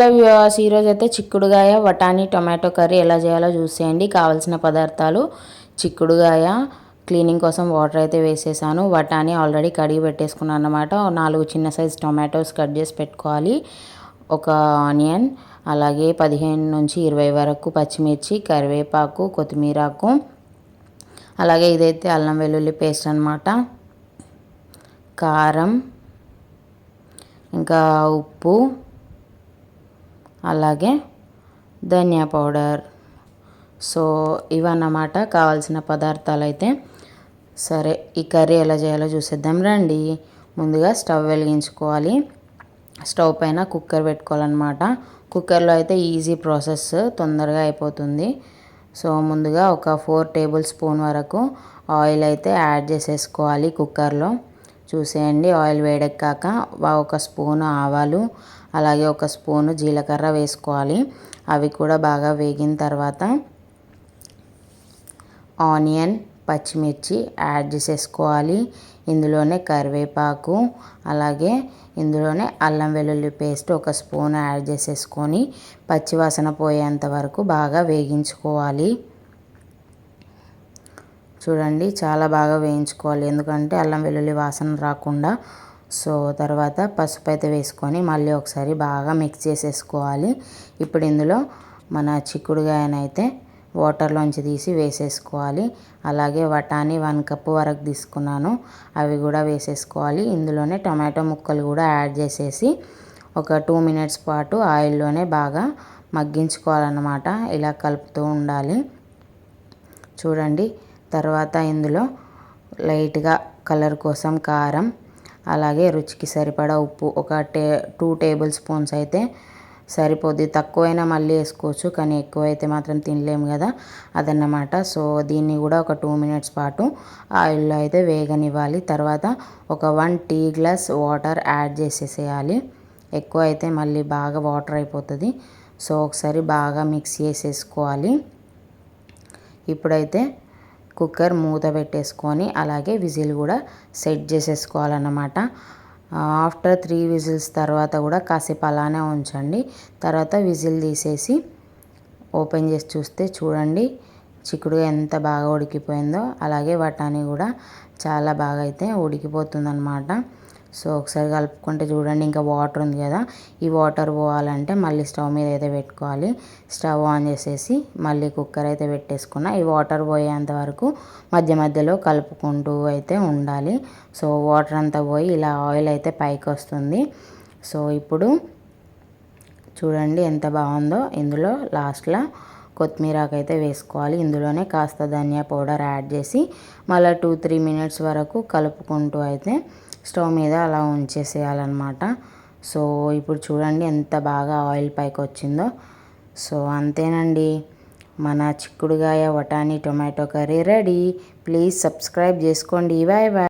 Hello viewers ఈరోజు అయితే చిక్కుడుగాయ వటానీ టొమాటో కర్రీ ఎలా చేయాలో చూసేయండి. కావాల్సిన పదార్థాలు చిక్కుడుగాయ క్లీనింగ్ కోసం వాటర్ అయితే వేసేసాను. వటానీ ఆల్రెడీ కడిగి పెట్టేసుకున్నాను అనమాట నాలుగు చిన్న సైజ్ టొమాటోస్ కట్ చేసి పెట్టుకోవాలి. ఒక ఆనియన్ అలాగే పదిహేను నుంచి ఇరవై వరకు పచ్చిమిర్చి కరివేపాకు కొత్తిమీరాకు అలాగే ఇదైతే అల్లం వెల్లుల్లి పేస్ట్ అనమాట కారం ఇంకా ఉప్పు అలాగే ధనియా పౌడర్. సో ఇవన్నమాట కావాల్సిన పదార్థాలు అయితే సరే ఈ కర్రీ ఎలా చేయాలో చూసేద్దాం. రండి. ముందుగా స్టవ్ వెలిగించుకోవాలి. స్టవ్ పైన కుక్కర్ పెట్టుకోవాలన్నమాట. కుక్కర్లో అయితే ఈజీ ప్రాసెస్ తొందరగా అయిపోతుంది. సో ముందుగా ఒక ఫోర్ టేబుల్ స్పూన్ వరకు ఆయిల్ అయితే యాడ్ చేసేసుకోవాలి కుక్కర్లో. చూసేయండి. ఆయిల్ వేడెక్కాక ఒక స్పూను ఆవాలు అలాగే ఒక స్పూను జీలకర్ర వేసుకోవాలి. అవి కూడా బాగా వేగిన తర్వాత ఆనియన్ పచ్చిమిర్చి యాడ్ చేసేసుకోవాలి. ఇందులోనే కరివేపాకు అలాగే ఇందులోనే అల్లం వెల్లుల్లి పేస్ట్ ఒక స్పూన్ యాడ్ చేసేసుకొని పచ్చివాసన పోయేంత వరకు బాగా వేగించుకోవాలి. చూడండి చాలా బాగా వేయించుకోవాలి. ఎందుకంటే అల్లం వెల్లుల్లి వాసన రాకుండా. సో తర్వాత పసుపు అయితే వేసుకొని మళ్ళీ ఒకసారి బాగా మిక్స్ చేసేసుకోవాలి. ఇప్పుడు ఇందులో మన చిక్కుడుగాయనైతే వాటర్లోంచి తీసి వేసేసుకోవాలి. అలాగే వటాని వన్ కప్ వరకు తీసుకున్నాను. అవి కూడా వేసేసుకోవాలి. ఇందులోనే టమాటో ముక్కలు కూడా యాడ్ చేసేసి ఒక టూ మినిట్స్ పాటు ఆయిల్లోనే బాగా మగ్గించుకోవాలన్నమాట. ఇలా కలుపుతూ ఉండాలి. చూడండి తర్వాత ఇందులో లైట్గా కలర్ కోసం కారం అలాగే రుచికి సరిపడా ఉప్పు ఒక టే టూ టేబుల్ స్పూన్స్ అయితే సరిపోద్ది. తక్కువైనా మళ్ళీ వేసుకోవచ్చు కానీ ఎక్కువైతే మాత్రం తినలేము కదా అదన్నమాట. సో దీన్ని కూడా ఒక టూ మినిట్స్ పాటు ఆయిల్లో అయితే వేగనివ్వాలి. తర్వాత ఒక one tea glass water add చేసేసేయాలి. ఎక్కువ అయితే మళ్ళీ బాగా వాటర్ అయిపోతుంది. సో ఒకసారి బాగా మిక్స్ చేసేసుకోవాలి. ఇప్పుడైతే కుక్కర్ మూత పెట్టేసుకొని అలాగే విజిల్ కూడా సెట్ చేసేసుకోవాలన్నమాట. ఆఫ్టర్ త్రీ విజిల్స్ తర్వాత కూడా కాసేపు అలానే ఉంచండి. తర్వాత విజిల్ తీసేసి ఓపెన్ చేసి చూస్తే చూడండి చిక్కుడు ఎంత బాగా ఉడికిపోయిందో. అలాగే బఠానీ కూడా చాలా బాగా అయితే ఉడికిపోతుందన్నమాట. సో ఒకసారి కలుపుకుంటే చూడండి ఇంకా వాటర్ ఉంది కదా. ఈ వాటర్ పోవాలంటే మళ్ళీ స్టవ్ మీద అయితే పెట్టుకోవాలి. స్టవ్ ఆన్ చేసేసి మళ్ళీ కుక్కర్ అయితే పెట్టేసుకున్న. ఈ వాటర్ పోయేంత వరకు మధ్య మధ్యలో కలుపుకుంటూ అయితే ఉండాలి. సో వాటర్ అంతా పోయి ఇలా ఆయిల్ అయితే పైకి వస్తుంది. సో ఇప్పుడు చూడండి ఎంత బాగుందో. ఇందులో లాస్ట్లో కొత్తిమీరకు అయితే వేసుకోవాలి. ఇందులోనే కాస్త ధనియా పౌడర్ యాడ్ చేసి మళ్ళీ టూ త్రీ మినిట్స్ వరకు కలుపుకుంటూ అయితే స్టవ్ మీద అలా ఉంచేసేయాలన్నమాట. సో ఇప్పుడు చూడండి ఎంత బాగా ఆయిల్ పైకి వచ్చిందో సో అంతేనండి. మన చిక్కుడుగాయ వటానీ tomato curry ready. Please subscribe చేసుకోండి. Bye bye.